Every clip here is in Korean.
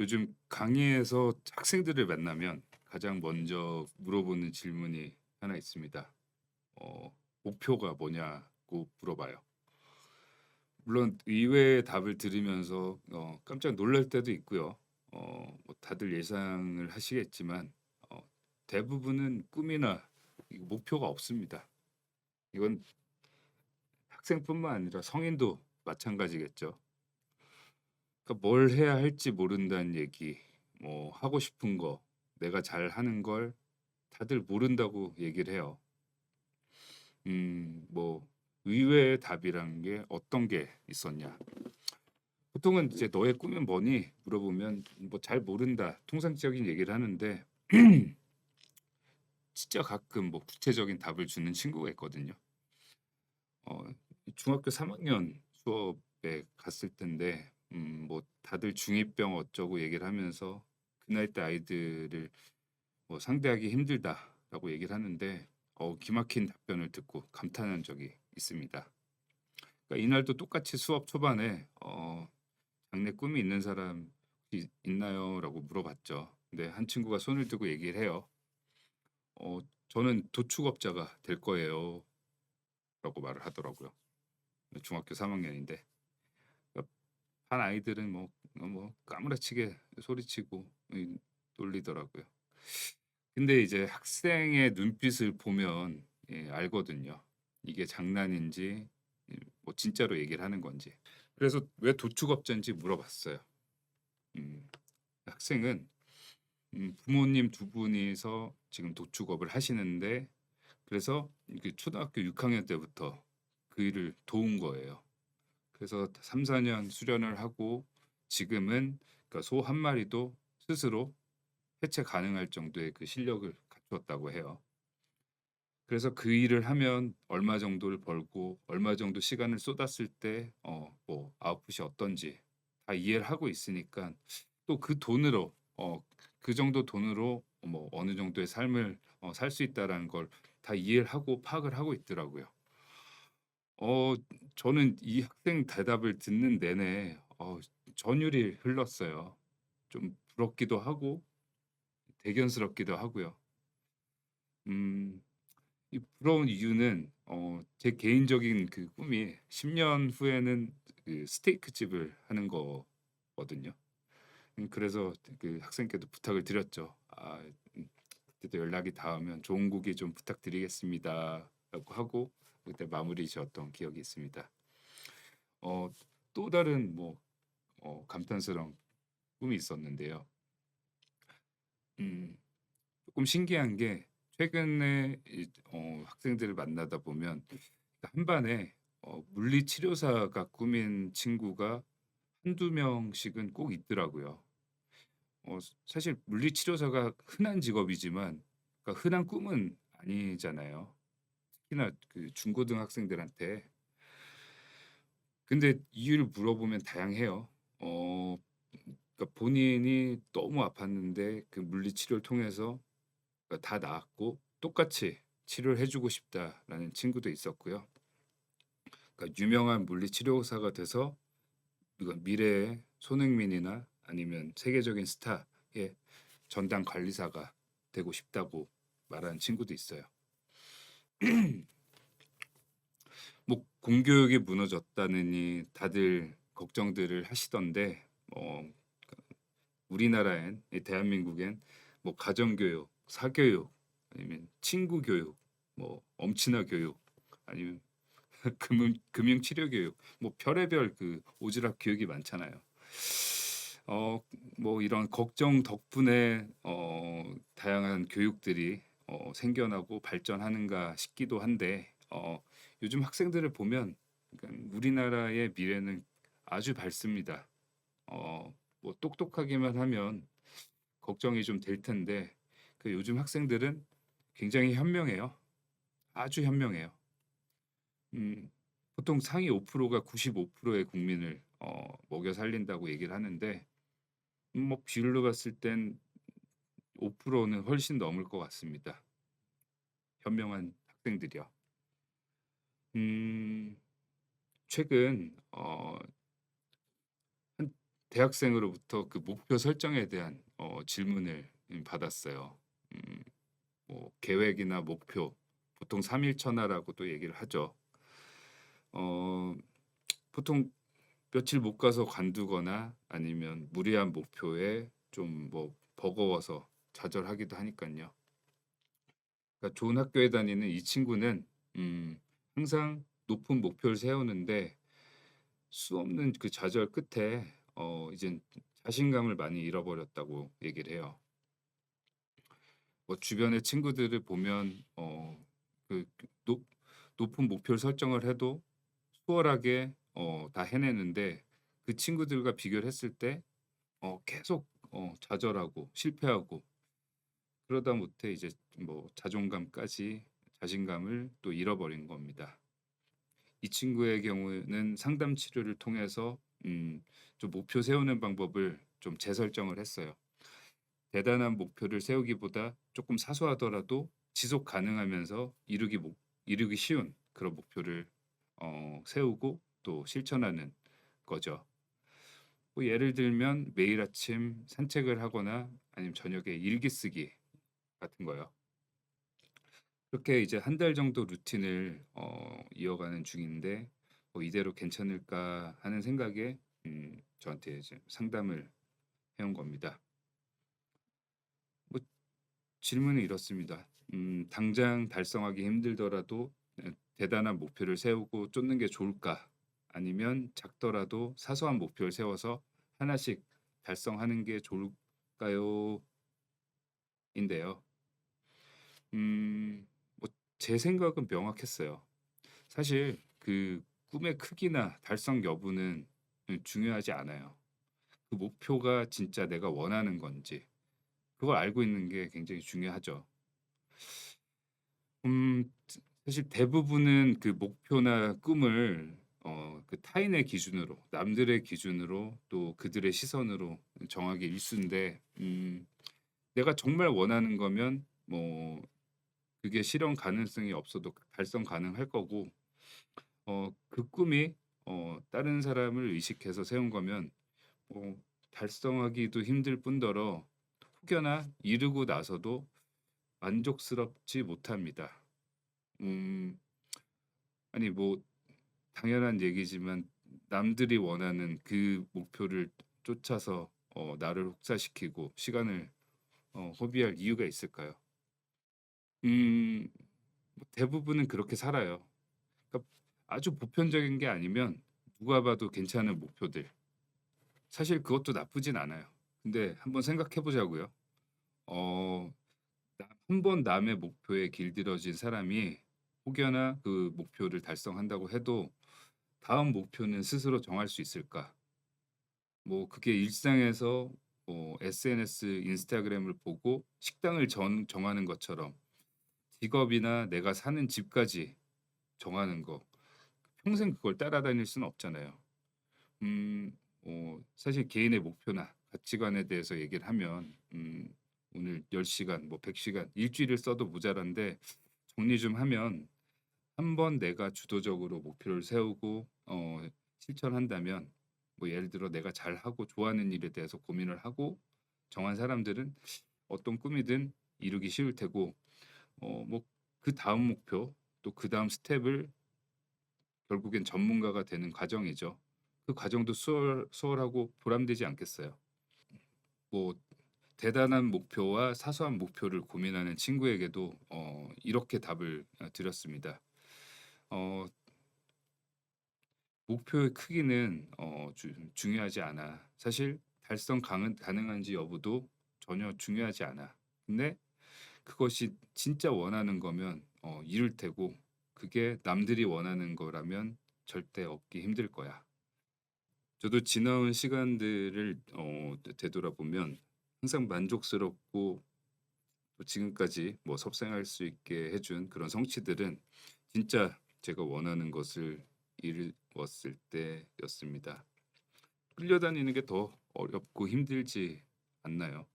요즘 강의에서 학생들을 만나면 가장 먼저 물어보는 질문이 하나 있습니다. 어, 목표가 뭐냐고 물어봐요. 물론 의외의 답을 들으면서 어, 깜짝 놀랄 때도 있고요. 어, 뭐 다들 예상을 하시겠지만 어, 대부분은 꿈이나 이 목표가 없습니다. 이건 학생뿐만 아니라 성인도 마찬가지겠죠. 그러니까 뭘 해야 할지 모른다는 얘기, 뭐 하고 싶은 거, 내가 잘 하는 걸 다들 모른다고 얘기를 해요. 음, 뭐 의외의 답이라는 게 어떤 게 있었냐? 보통은 이제 너의 꿈은 뭐니? 물어보면 뭐 잘 모른다. 통상적인 얘기를 하는데 진짜 가끔 뭐 구체적인 답을 주는 친구가 있거든요. 어, 중학교 3학년 수업에 갔을 텐데 음, 뭐 다들 중2병 어쩌고 얘기를 하면서 그 나이 때 아이들을 뭐 상대하기 힘들다라고 얘기를 하는데 어, 기막힌 답변을 듣고 감탄한 적이 있습니다. 그러니까 이날도 똑같이 수업 초반에 어, 장래 꿈이 있는 사람 혹시 있나요?라고 물어봤죠. 근데 한 친구가 손을 들고 얘기를 해요. 어, 저는 도축업자가 될 거예요. 라고 말을 하더라고요. 중학교 3학년인데. 반 아이들은 뭐, 어, 뭐 까무라치게 소리치고 이, 놀리더라고요. 근데 이제 학생의 눈빛을 보면 예, 알거든요. 이게 장난인지 예, 뭐 진짜로 얘기를 하는 건지. 그래서 왜 도축업자인지 물어봤어요. 음, 학생은 음, 부모님 두 분이서 지금 도축업을 하시는데 그래서 그 초등학교 6학년 때부터 그 일을 도운 거예요. 그래서 3, 4년 수련을 하고 지금은 그러니까 소 한 마리도 스스로 해체 가능할 정도의 그 실력을 갖추었다고 해요. 그래서 그 일을 하면 얼마 정도를 벌고 얼마 정도 시간을 쏟았을 때 어 뭐 아웃풋이 어떤지 다 이해를 하고 있으니까 또 그 돈으로 어 그 정도 돈으로 뭐 어느 정도의 삶을 어 살 수 있다라는 걸 다 이해를 하고 파악을 하고 있더라고요. 어 저는 이 학생 대답을 듣는 내내 어 전율이 흘렀어요. 좀 부럽기도 하고 대견스럽기도 하고요. 음. 이 부러운 이유는 어 제 개인적인 그 꿈이 10 년 후에는 그 스테이크 집을 하는 거거든요. 음 그래서 그 학생께도 부탁을 드렸죠. "아 음 그때도 연락이 닿으면 좋은 곡이 좀 부탁드리겠습니다."라고 하고 그때 마무리 지었던 기억이 있습니다. 어 또 다른 뭐 어 감탄스러운 꿈이 있었는데요. 음 조금 신기한 게 최근에 이 어 학생들을 만나다 보면 한 반에 어 물리치료사가 꿈인 친구가 한두 명씩은 꼭 있더라고요. 어 사실 물리치료사가 흔한 직업이지만 그러니까 흔한 꿈은 아니잖아요. 특히나 그 중고등학생들한테. 근데 이유를 물어보면 다양해요. 어 그러니까 본인이 너무 아팠는데 그 물리 치료를 통해서 그러니까 다 나았고 똑같이 치료를 해 주고 싶다라는 친구도 있었고요. 그러니까 유명한 물리 치료사가 돼서 이건 미래의 손흥민이나 아니면 세계적인 스타의 전담 관리사가 되고 싶다고 말하는 친구도 있어요. 뭐 공교육이 무너졌다느니 다들 걱정들을 하시던데 어 우리나라엔 이 대한민국엔 뭐 가정교육, 사교육 아니면 친구 교육, 뭐 엄친아 교육 아니면 금융 금융 치료 교육 뭐 별의별 그 오지랖 교육이 많잖아요. 어 뭐 이런 걱정 덕분에 어 다양한 교육들이 어 생겨나고 발전하는가 싶기도 한데 어 요즘 학생들을 보면 그러니까 우리나라의 미래는 아주 밝습니다. 어 뭐 똑똑하기만 하면 걱정이 좀 될 텐데 그 요즘 학생들은 굉장히 현명해요. 아주 현명해요. 음 보통 상위 5%가 95%의 국민을 어 먹여 살린다고 얘기를 하는데 음 뭐 비율로 봤을 땐 5%는 훨씬 넘을 것 같습니다. 현명한 학생들이요. 음 최근 어 한 대학생으로부터 그 목표 설정에 대한 어 질문을 음 받았어요. 음 뭐 계획이나 목표 보통 3 일천하라고도 얘기를 하죠. 어 보통 며칠 못 가서 관두거나 아니면 무리한 목표에 좀 뭐 버거워서 좌절하기도 하니깐요. 그러니까 좋은 학교에 다니는 이 친구는 음 항상 높은 목표를 세우는데 수 없는 그 좌절 끝에 어 이젠 자신감을 많이 잃어버렸다고 얘기를 해요. 뭐 주변의 친구들을 보면 어 그 높 높은 목표를 설정을 해도 수월하게 어 다 해내는데 그 친구들과 비교를 했을 때 어 계속 어 좌절하고 실패하고 그러다 못해 이제 뭐 자존감까지 자신감을 또 잃어버린 겁니다. 이 친구의 경우에는 상담 치료를 통해서 음 좀 목표 세우는 방법을 좀 재설정을 했어요. 대단한 목표를 세우기보다 쪼끔 사소하더라도 지속 가능하면서 이루기 목 이루기 쉬운 그런 목표를 어 세우고 또 실천하는 거죠. 뭐 예를 들면 매일 아침 산책을 하거나 아니면 저녁에 일기 쓰기 같은 거요. 그렇게 이제 한 달 정도 루틴을 어 이어가는 중인데 뭐 '이대로 괜찮을까.' 하는 생각에 음 저한테 이제 상담을 해온 겁니다. 뭐 질문은 이렇습니다. 음 '당장 달성하기 힘들더라도 에, 대단한 목표를 세우고 쫓는 게 좋을까? 아니면 작더라도 사소한 목표를 세워서 하나씩 달성하는 게 좋을까요?' 인데요. 음 뭐 제 생각은 명확했어요. 사실 그 꿈의 크기나 달성 여부는 음 중요하지 않아요. 그 목표가 진짜 내가 원하는 건지 그걸 알고 있는 게 굉장히 중요하죠. 음 사실 대부분은 그 목표나 꿈을 어 그 타인의 기준으로 남들의 기준으로 또 그들의 시선으로 정하기 일쑤인데 음 내가 정말 원하는 거면 뭐 그게 실현 가능성이 없어도 달성 가능할 거고 어 그 꿈이 어 다른 사람을 의식해서 세운 거면 뭐 달성하기도 힘들 뿐더러 혹여나 이루고 나서도 만족스럽지 못합니다. 음 아니 뭐 당연한 얘기지만 남들이 원하는 그 목표를 쫓아서 어 나를 혹사시키고 시간을 어 허비할 이유가 있을까요? 음뭐 대부분은 그렇게 살아요. 그러니까 아주 보편적인 게 아니면 누가 봐도 괜찮은 목표들 사실 그것도 나쁘진 않아요. 근데 한번 생각해 보자고요. 어한번 남의 목표에 길들여진 사람이 혹여나 그 목표를 달성한다고 해도 다음 목표는 스스로 정할 수 있을까? 뭐 그게 일상에서 뭐 SNS, 인스타그램을 보고 식당을 정 정하는 것처럼 직업이나 내가 사는 집까지 정하는 거 평생 그걸 따라다닐 수는 없잖아요. 음 어 사실 개인의 목표나 가치관에 대해서 얘기를 하면 음 오늘 10 시간 뭐 100 시간 일 주일을 써도 모자란데 정리 좀 하면 한번 내가 주도적으로 목표를 세우고 어 실천한다면 뭐 예를 들어 내가 잘하고 좋아하는 일에 대해서 고민을 하고 정한 사람들은 어떤 꿈이든 이루기 쉬울 테고 어 뭐 그 다음 목표 또 그 다음 스텝을 결국엔 전문가가 되는 과정이죠. 그 과정도 수월 수월하고 보람되지 않겠어요? 뭐 대단한 목표와 사소한 목표를 고민하는 친구에게도 어 이렇게 답을 어 드렸습니다. 어 목표의 크기는 어 주 중요하지 않아. 사실 달성 가능 가능한지 여부도 전혀 중요하지 않아. 근데 그것이 진짜 원하는 거면 어 이룰 테고 그게 남들이 원하는 거라면 절대 얻기 힘들 거야. 저도 지나온 시간들을 어 되돌아보면 항상 만족스럽고 또 지금까지 뭐 섭생할 수 있게 해준 그런 성취들은 진짜 제가 원하는 것을 이루었을 때였습니다. 끌려다니는 게 더 어렵고 힘들지 않나요?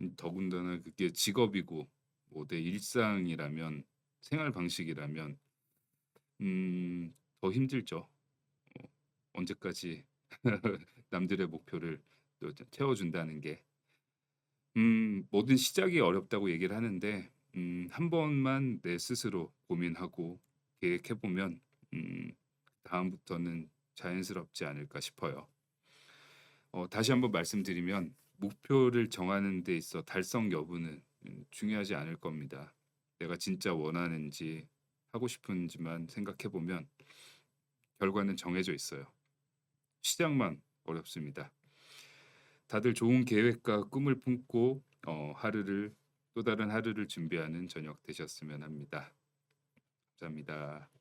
음 더군다나 그게 직업이고 뭐 내 일상이라면 생활 방식이라면 음 더 힘들죠. 어 언제까지 남들의 목표를 또저 채워준다는 게. 음 뭐든 시작이 어렵다고 얘기를 하는데 음 한 번만 내 스스로 고민하고 계획해 보면 음 다음부터는 자연스럽지 않을까 싶어요. 어 다시 한번 말씀드리면 목표를 정하는 데 있어 달성 여부는 음 중요하지 않을 겁니다. 내가 진짜 원하는지 하고 싶은지만 생각해 보면 결과는 정해져 있어요. 시작만 어렵습니다. 다들 좋은 계획과 꿈을 품고 어 하루를 또 다른 하루를 준비하는 저녁 되셨으면 합니다. 감사합니다.